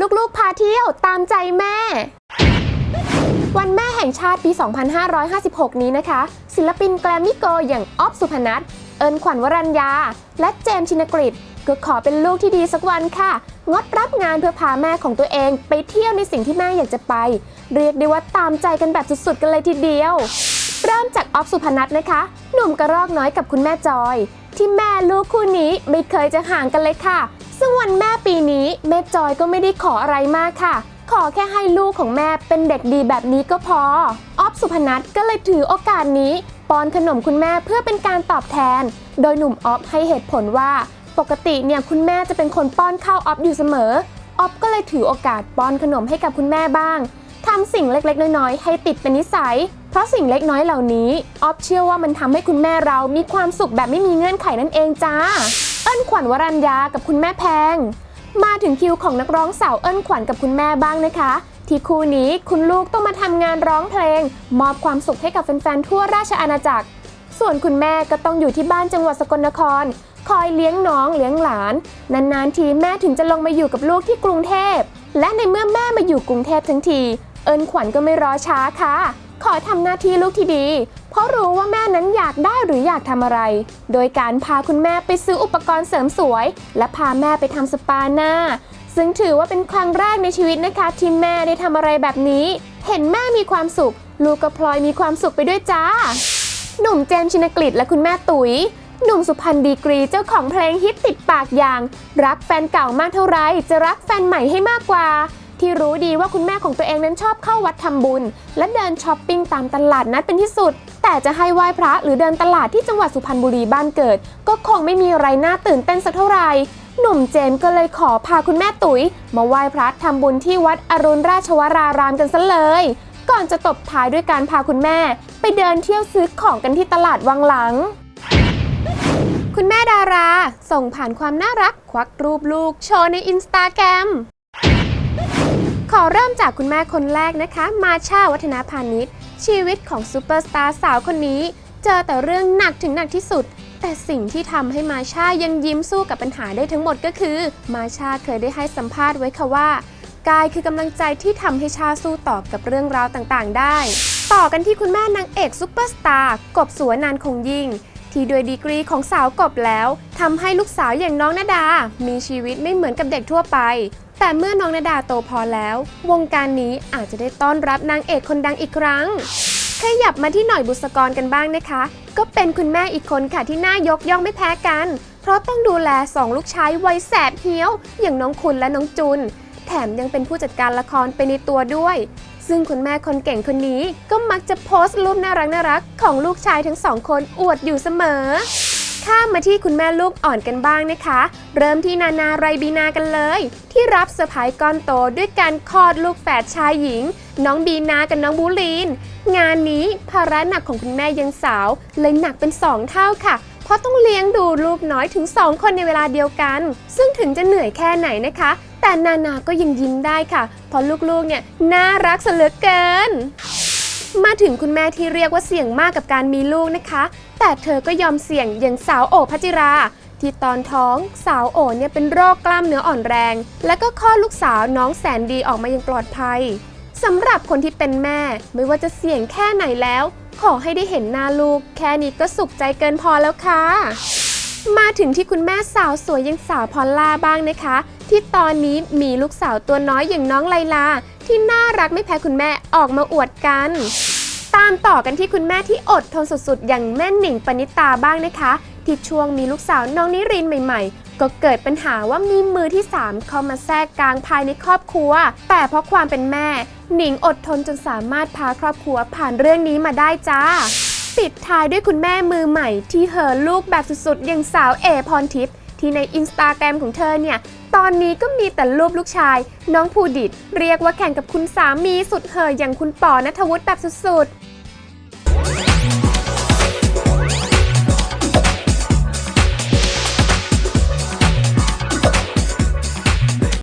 ลูกๆ พาเที่ยวตามใจแม่ วันแม่แห่งชาติปี 2556 นี้นะคะ ศิลปินแกรมมี่โกอย่างออฟสุพนัท เอิญขวัญวรัญญา และเจมชินกฤษก็ขอเป็นลูกที่ดีสักวันค่ะ งดรับงานเพื่อพาแม่ของตัวเอง ไปเที่ยวในสิ่งที่แม่อยากจะไป เรียกได้ว่าตามใจกันแบบสุดๆ กันเลยทีเดียว เริ่มจากออฟสุพนัทนะคะ หนุ่มกระรอกน้อยกับคุณแม่จอย ที่แม่ลูกคู่นี้ไม่เคยจะห่างกันเลยค่ะ ซึ่งวันแม่ปีนี้แม่จอยก็ไม่ได้ขออะไรมากค่ะ ขอแค่ให้ลูกของแม่เป็นเด็กดีแบบนี้ก็พอ ออฟสุพนัทก็เลยถือโอกาสนี้ป้อนขนมคุณแม่เพื่อเป็นการตอบแทน โดยหนุ่มออฟให้เหตุผลว่า ปกติเนี่ยคุณแม่จะเป็นคนป้อนข้าวออฟอยู่เสมอ ออฟก็เลยถือโอกาสป้อนขนมให้กับคุณแม่บ้างทำสิ่งเล็กๆ น้อยๆ ให้ติดเป็นนิสัย เพราะสิ่งเล็กน้อยเหล่านี้ออฟเชื่อว่ามันทำให้คุณแม่เรามีความสุขแบบไม่มีเงื่อนไขนั่นเองจ้า เอิ้นขวัญวรัญญากับคุณแม่แพง มาถึงคิวของนักร้องสาวเอิ้นขวัญกับคุณแม่บ้างนะคะ ที่คู่นี้คุณลูกต้องมาทำงานร้องเพลง มอบความสุขให้กับแฟนๆทั่วราชอาณาจักร ส่วนคุณแม่ก็ต้องอยู่ที่บ้านจังหวัดสกลนคร คอยเลี้ยงน้องเลี้ยงหลาน นานๆทีแม่ถึงจะลงมาอยู่กับลูกที่กรุงเทพและในเมื่อแม่มาอยู่กรุงเทพทั้งที เอิญขวัญก็ไม่รอช้าค่ะ ขอทำหน้าที่ลูกที่ดี เพราะรู้ว่าแม่นั้นอยากได้หรืออยากทำอะไร โดยการพาคุณแม่ไปซื้ออุปกรณ์เสริมสวย และพาแม่ไปทำสปาหน้า ซึ่งถือว่าเป็นครั้งแรกในชีวิตนะคะที่แม่ได้ทำอะไรแบบนี้ เห็นแม่มีความสุข ลูกก็พลอยมีความสุขไปด้วยจ้า หนุ่มเจมส์ชินกฤษและคุณแม่ตุ๋ยหนุ่มสุพรรณดีกรีเจ้าของเพลงฮิตติดปากอย่าง รักแฟนเก่ามากเท่าไรจะรักแฟนใหม่ให้มากกว่า ที่รู้ดีว่าคุณแม่ของตัวเองนั้นชอบเข้าวัดทำบุญ และเดินช้อปปิ้งตามตลาดนัดเป็นที่สุด แต่จะให้ไหว้พระหรือเดินตลาดที่จังหวัดสุพรรณบุรีบ้านเกิด ก็คงไม่มีอะไรน่าตื่นเต้นสักเท่าไหร่หนุ่มเจมส์ก็เลยขอพาคุณแม่ตุ๋ย มาไหว้พระทำบุญที่วัดอรุณราชวรารามกันซะเลย ก่อนจะตบท้ายด้วยการพาคุณแม่ ไปเดินเที่ยวซื้อของกันที่ตลาดวังหลัง คุณแม่ดารา ส่งผ่านความน่ารักควักรูปลูกโชว์ในอินสตาแกรม อเริ่มจากคุณแม่คนแรกนะคะ มาชาวัฒนาพาณิชย์ ชีวิตของซูเปอร์สตาร์สาวคนนี้ เจอแต่เรื่องหนักถึงหนักที่สุด แต่สิ่งที่ทำให้มาชายังยิ้มสู้กับปัญหาได้ทั้งหมดก็คือ มาชาเคยได้ให้สัมภาษณ์ไว้ค่ะว่ากายคือกำลังใจที่ทำให้ชาสู้ต่อกับเรื่องราวต่างๆ ได้ ต่อกันที่คุณแม่นางเอกซุปเปอร์สตาร์กบสวรรณานคงยิ่งที่ด้วยดีกรีของสาวกบแล้วทำให้ลูกสาวอย่างน้องนาดา มีชีวิตไม่เหมือนกับเด็กทั่วไป แต่เมื่อน้องนาดาโตพอแล้ว วงการนี้อาจจะได้ต้อนรับนางเอกคนดังอีกครั้งขยับมาที่หน่อยบุษกรกันบ้างนะคะ ก็เป็นคุณแม่อีกคนค่ะที่น่ายกย่องไม่แพ้กัน เพราะต้องดูแลสองลูกชายวัยแสบเหี้ยว อย่างน้องคุณและน้องจุน แถมยังเป็นผู้จัดการละครไปในตัวด้วย ซึ่งคุณแม่คนเก่งคนนี้ก็มักจะโพสต์รูปน่ารักน่ารักของลูกชายทั้งสองคนอวดอยู่เสมอ ข้ามมาที่คุณแม่ลูกอ่อนกันบ้างนะคะ เริ่มที่นานาไรบีนากันเลย ที่รับเซอร์ไพรส์ก้อนโตด้วยการคลอดลูกแฝดชายหญิง น้องบีนากับน้องบูลีน งานนี้ภาระหนักของคุณแม่ยังสาว เลยหนักเป็น 2 เท่าค่ะ เพราะต้องเลี้ยงดูลูกน้อยถึง 2 คนในเวลาเดียวกัน ซึ่งถึงจะเหนื่อยแค่ไหนนะคะ แต่นานาก็ยังยิ้มได้ค่ะ เพราะลูกๆเนี่ยน่ารักเสเลือเกินมาถึงคุณแม่ที่เรียกว่าเสี่ยงมากกับการมีลูกนะคะ แต่เธอก็ยอมเสี่ยงอย่างสาวโอพัจิรา ที่ตอนท้องสาวโอเนี่ยเป็นโรคกล้ามเนื้ออ่อนแรง และก็คลอดลูกสาวน้องแสนดีออกมาอย่างปลอดภัยสำหรับคนที่เป็นแม่ไม่ว่าจะเสี่ยงแค่ไหนแล้ว ขอให้ได้เห็นหน้าลูก แค่นี้ก็สุขใจเกินพอแล้วค่ะมาถึงที่คุณแม่สาวสวยอยังสาวพอลล่าบ้างนะคะ ที่ตอนนี้มีลูกสาวตัวน้อยอย่างน้องไลลา ที่น่ารักไม่แพ้คุณแม่ออกมาอวดกันามต่อกันที่คุณแม่ที่อดทนสุดๆ อย่างแม่หนิงปณิตาบ้างนะคะ ที่ช่วงมีลูกสาวน้องนิรินใหม่ๆ ก็เกิดปัญหาว่ามีมือที่ 3 เข้ามาแทรกกลางภายในครอบครัว แต่เพราะความเป็นแม่ หนิงอดทนจนสามารถพาครอบครัวผ่านเรื่องนี้มาได้จ้าปิดท้ายด้วยคุณแม่มือใหม่ ที่เห่อลูกแบบสุดๆ อย่างสาวเอพรทิพย์ที่ในอินสตาแกรมของเธอเนี่ย ตอนนี้ก็มีแต่รูปลูกชาย น้องภูดิต เรียกว่าแข่งกับคุณสามีสุดเห่ออย่างคุณปอนัทวุฒิแบบสุดๆ